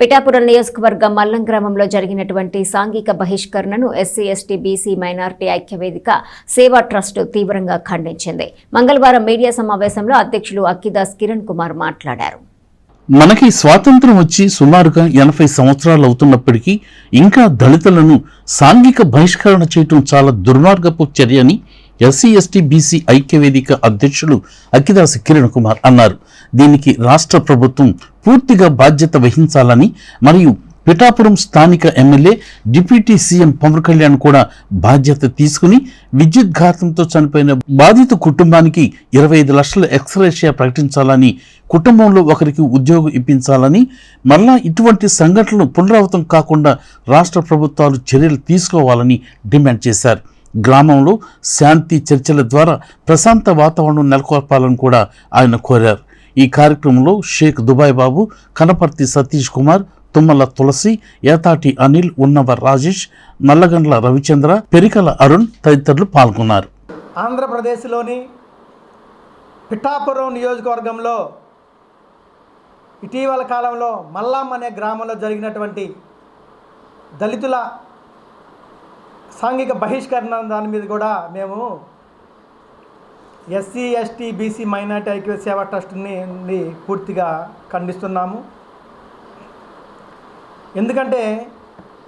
పిఠాపురం నియోజకవర్గం మల్లం గ్రామంలో జరిగినటువంటి సాంఘిక బహిష్కరణను SC ST BC minority Aikya Vedika Seva trust తీవ్రంగా ఖండించింది. మంగళవారం మీడియా సమావేశంలో అధ్యక్షులు అక్కిదాస్ కిరణ్ కుమార్ మాట్లాడారు. మనకి స్వాతంత్రం వచ్చి సుమారుగా ఎనభై సంవత్సరాలు అవుతున్నప్పటికీ ఇంకా దళితులను సాంఘిక బహిష్కరణ చేయటం చాలా దుర్మార్గపు చర్య అని ఎస్సీ ఎస్టీ బీసీ ఐక్యవేదిక అధ్యక్షులు అక్కిదాస్ కిరణ్ కుమార్ అన్నారు. దీనికి రాష్ట్ర ప్రభుత్వం పూర్తిగా బాధ్యత వహించాలని మరియు పిఠాపురం స్థానిక MLA deputy CM Pawan Kalyan కూడా బాధ్యత తీసుకుని విద్యుత్ ఘాతంతో చనిపోయిన బాధిత కుటుంబానికి ఇరవై ఐదు లక్షల ఎక్స్రేషియా ప్రకటించాలని కుటుంబంలో ఒకరికి ఉద్యోగం ఇప్పించాలని మరలా ఇటువంటి సంఘటనలు పునరావృతం కాకుండా రాష్ట్ర ప్రభుత్వాలు చర్యలు తీసుకోవాలని డిమాండ్ చేశారు. గ్రామంలో శాంతి చర్చల ద్వారా ప్రశాంత వాతావరణం నెలకొల్పాలని కూడా ఆయన కోరారు. ఈ కార్యక్రమంలో షేక్ దుబాయ్ బాబు కనపర్తి సతీష్ కుమార్ తుమ్మల తులసి ఏతాటి అనిల్ ఉన్నవ రాజేష్ నల్లగండ్ల రవిచంద్ర పెరికల అరుణ్ తదితరులు పాల్గొన్నారు. ఆంధ్రప్రదేశ్లోని పిఠాపురం నియోజకవర్గంలో ఇటీవల కాలంలో మల్లాం అనే గ్రామంలో జరిగినటువంటి దళితుల సాంఘిక బహిష్కరణ దాని మీద కూడా మేము ఎస్సీ ఎస్టీ బీసీ మైనార్టీ ఐక్య సేవా ట్రస్ట్ని పూర్తిగా ఖండిస్తున్నాము. ఎందుకంటే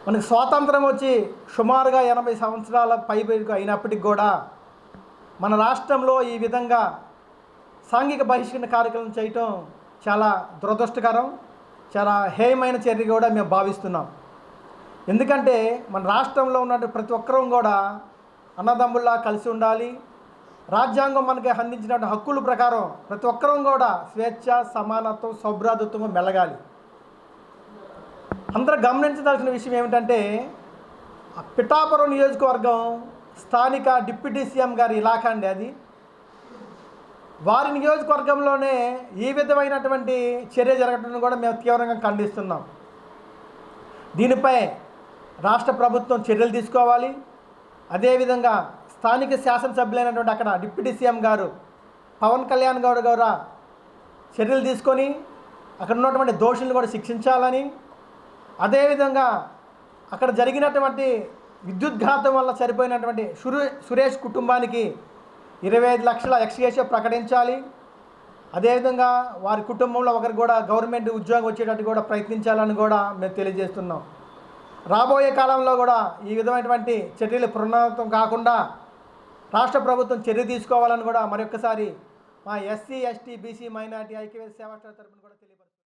మనకి స్వాతంత్రం వచ్చి సుమారుగా ఎనభై సంవత్సరాల పైబడికి అయినప్పటికి కూడా మన రాష్ట్రంలో ఈ విధంగా సాంఘిక బహిష్కరణ కార్యక్రమం చేయటం చాలా దురదృష్టకరం చాలా హేయమైన చర్య కూడా మేము భావిస్తున్నాం. ఎందుకంటే మన రాష్ట్రంలో ఉన్నటువంటి ప్రతి ఒక్కరూ కూడా అన్నదమ్ముల్లా కలిసి ఉండాలి రాజ్యాంగం మనకి అందించిన హక్కుల ప్రకారం ప్రతి ఒక్కరూ కూడా స్వేచ్ఛ సమానత్వం సౌభ్రాతృత్వం మెలగాలి. అందరూ గమనించదలసిన విషయం ఏమిటంటే పిఠాపురం నియోజకవర్గం స్థానిక డిప్యూటీ సీఎం గారి ఇలాఖా అండి అది. వారి నియోజకవర్గంలోనే ఈ విధమైనటువంటి చర్య జరగడం కూడా మేము తీవ్రంగా ఖండిస్తున్నాం. దీనిపై రాష్ట్ర ప్రభుత్వం చర్యలు తీసుకోవాలి. అదేవిధంగా స్థానిక శాసనసభ్యులైనటువంటి అక్కడ డిప్యూటీ సీఎం గారు పవన్ కళ్యాణ్ గౌడ్ గారు చర్యలు తీసుకొని అక్కడ ఉన్నటువంటి దోషులను కూడా శిక్షించాలని అదేవిధంగా అక్కడ జరిగినటువంటి విద్యుద్ఘాతం వల్ల చనిపోయినటువంటి సురే సురేష్ కుటుంబానికి ఇరవై ఐదు లక్షల ఎక్స్గేషన్ ప్రకటించాలి. అదేవిధంగా వారి కుటుంబంలో ఒకరికి కూడా గవర్నమెంట్ ఉద్యోగం వచ్చేటట్టు కూడా ప్రయత్నించాలని కూడా మేము తెలియజేస్తున్నాం. రాబోయే కాలంలో కూడా ఈ విధమైనటువంటి చర్యలు పునరావృతం కాకుండా రాష్ట్ర ప్రభుత్వం చర్య తీసుకోవాలని కూడా మరొకసారి మా ఎస్సీ ఎస్టీ బీసీ మైనార్టీ ఐక్యవేద సేవా తరఫున తరపున కూడా తెలియదు